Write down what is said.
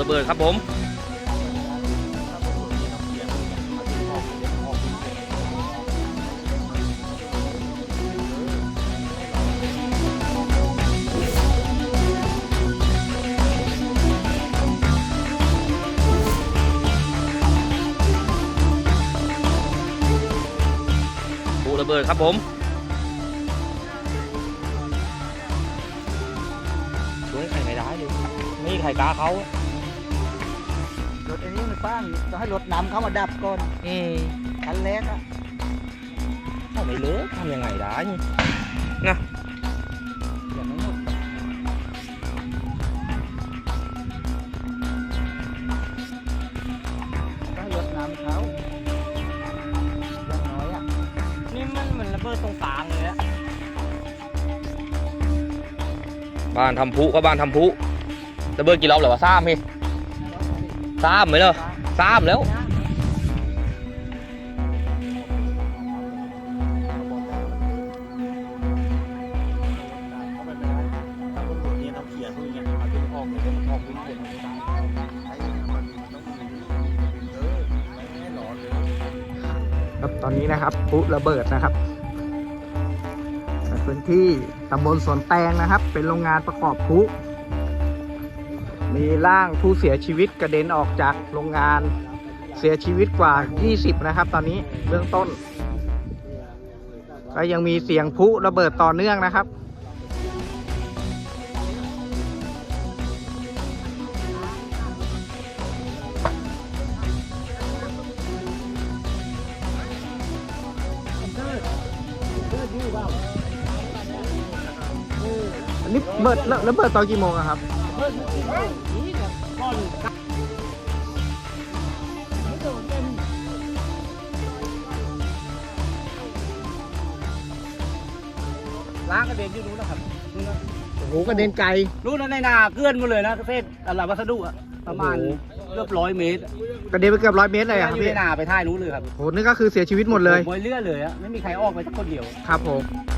ระเบิดครับผมปูระเบิดครับผมช่วยใครไม่ได้เลยไม่มีใครกล้าเขา รถอันนี้มันป้างต้องให้รถนำเข้ามาดับก่อนอืมคันแรกอะเขาไม่เลิกทำยังไงได้นี่อย่างไม่หมดต้องให้รถนำเขาอย่างน้อยอะนี่มันเหมือนระเบิดตรงกลางเลยอะบ้านทำพุก็บ้านทำพุระเบิดกี่รอบแล้ววะซ้ำพี่ ซ้ำไหมเนาะซ้ำแล้วครับตอนนี้นะครับพลุระเบิดนะครับพื้นที่ตำบลสวนแตงนะครับ เป็นโรงงานประกอบพุ มีร่างผู้เสียชีวิตกระเด็นออกจากโรงงาน เสียชีวิตกว่า 20 นะครับ ตอนนี้เบื้องต้น ก็ยังมีเสียงพุระเบิดต่อเนื่องนะครับอั นนี้เบิดแล้วแล้วเบิดตอนกี่โมงอะครับ ล้างกระเด็นอยู่นู้นนะครับนู้นนะโอ้โหกระเด็นไกลนู้นนะในนาเกลื่อนหมาเลยนะเศษอะไรวัสดุอะประมาณโอ้โห เกือบร้อยเมตรกระเด็นไปเกือบร้อยเมตรเลยอะครับอยู่พี่ในนาไปท่ายนู้นเลยครับโอ้โหนี่ก็คือเสียชีวิตหมดเลยโอยเลือดเลยอะไม่มีใครออกไปสักคนเดียว ครับผมเ